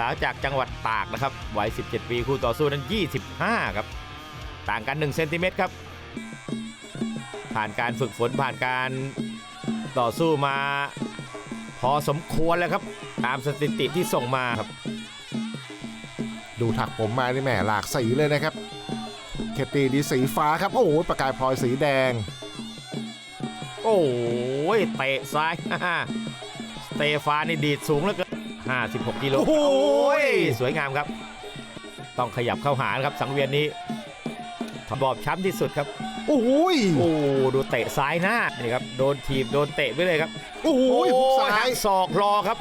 สาวจากจังหวัดตากนะครับวัย 17 ปีคู่ต่อสู้นั้น 25 ครับ ต่างกัน 1 เซนติเมตรครับ ผ่านการฝึกฝนผ่านการต่อสู้มา พอสมควรแล้วครับ ตามสถิติที่ส่งมาครับ ดูถักผมมานี่แหมหลากสีเลยนะครับ เคตตี้ดีสีฟ้าครับ โอ้โหประกายพลอยสีแดง โอ้ยเตะซ้าย สเตฟานนี่ดีดสูงแล้วเกิน 56กิโลโอ้โหยสวยงามครับ ต้องขยับเข้าหานะครับสังเวียนนี้บอบช้ำที่สุดครับโอ้โหยโอ้ดูเตะซ้ายหน้านี่ครับโดนทีบโดนเตะไปเลยครับโอ้โหยหุกซ้าหัยกศอกรอครับ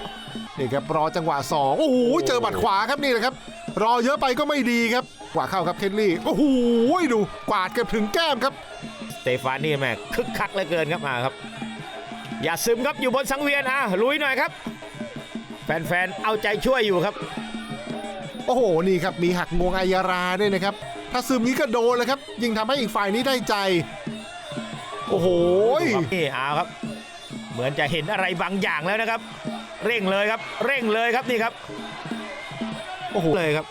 นี่ครับรอจังหวะสองโอ้โหยเจอบัดขวาครับนี่แหละครับ รอเยอะไปก็ไม่ดีครับกว่าเข้าครับเคทลี่โอ้โหยดูกวาดเกือบถึงแก้มครับสเตฟานนี่แม่คึกคักเหลือเกินครับมาครับ อย่าซึมครับอยู่บนสังเวียนอะลุยหน่อยครับ แฟนๆ เอาใจช่วยอยู่ครับ โอ้โห นี่ครับ มีหักงวงอายาราด้วยนะครับ ถ้าซึมนี้ก็โดนเลยครับ ยิ่งทำให้อีกฝ่ายนี้ได้ใจ โอ้โหยนี่เอาครับ เหมือนจะเห็นอะไรบางอย่างแล้วนะครับ เร่งเลยครับ เร่งเลยครับนี่ครับ โอ้โห เลยครับ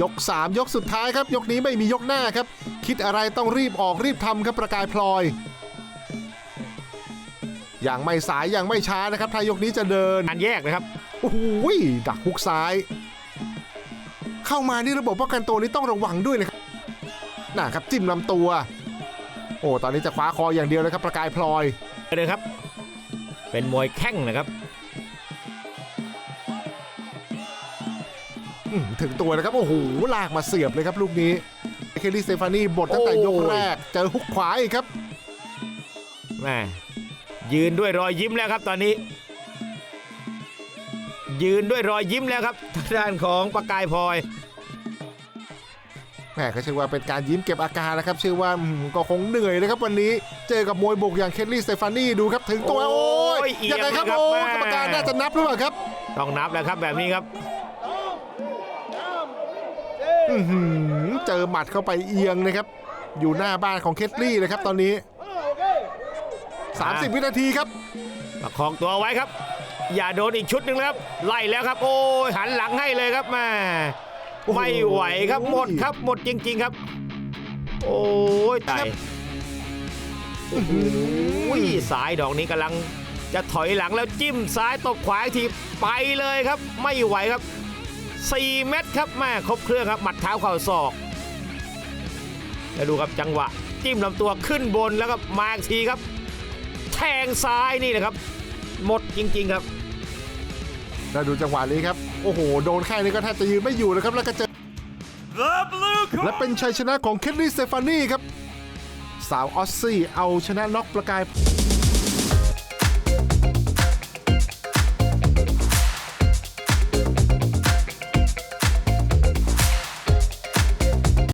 ยก 3 ยกสุดท้ายครับ ยกนี้ไม่มียกหน้าครับ คิดอะไรต้องรีบออกรีบทำครับประกายพลอยอ ย่างไม่สายอย่างไม่ช้านะครับถ้ายกนี้จะเดินการแยกนะครับโอ้โหยดักฮุกซ้าย เข้ามานี่ระบบป้องกันตัวนี้ต้องระวังด้วยนะครับน่ะครับจิ้มลำตัว โอ้ตอนนี้จะคว้าคออย่างเดียวเลยครับประกายพลอยเลยครับ เป็นมวยแข้งนะครับอื้อหือถึงตัวนะครับโอ้โหลากมาเสียบเลยครับลูกนี้เคลลี่สเตฟานีบทตั้งแต่โอ้ยยกแรก เจอฮุกขวาอีกครับแม่ ยืนด้วยรอยยิ้มแล้วครับตอนนี้ ยืนด้วยรอยยิ้มแล้วครับทางด้านของประกายพลอยแหมก็เชื่อว่าเป็นการยิ้มเก็บอาการนะครับเชื่อว่าอืมก็คงเหนื่อยนะครับวันนี้เจอกับมวยบุกอย่างเคลลี่สเตฟานีดูครับถึงตัวโอ้โอ้ยยเอียงยังไงครับเลยครับโอ้แม่กรรมการน่าจะนับหรือเปล่าครับ ต้องนับแล้วครับแบบนี้ครับอื้อหือเจอหมัดเข้าไปเอียงนะครับ อยู่หน้าบ้านของเคทลี่เลยครับตอนนี้ 30 วินาทีครับ ประคองตัวไว้ครับ อย่าโดนอีกชุดหนึ่งแล้วครับไล่แล้วครับ โอ้ยหันหลังให้เลยครับแม่โอ้โห ไม่ไหวครับหมดครับหมดจริง ๆครับ โอ้ยตายโอ้โหสายดอกนี้กำลังจะถอยหลังแล้วจิ้มซ้ายตบขวาอีกทีไปเลยครับ ไม่ไหวครับ 4 เม็ดครับแม่ครบเครื่องครับหมัดเท้าเข่าศอก แล้วดูครับจังหวะ จิ้มลำตัวขึ้นบนแล้วก็มาอีกทีครับ แทงซ้ายนี่นะครับ หมดจริง ๆครับแล้วดูจังหวะนี้ครับ โอ้โห โดนแค่นี้ก็แทบจะยืนไม่อยู่แล้วครับ แล้วก็เจอ และเป็นชัยชนะของเคทลี่สเตฟานีครับ สาวออสซี่เอาชนะน็อกประกาย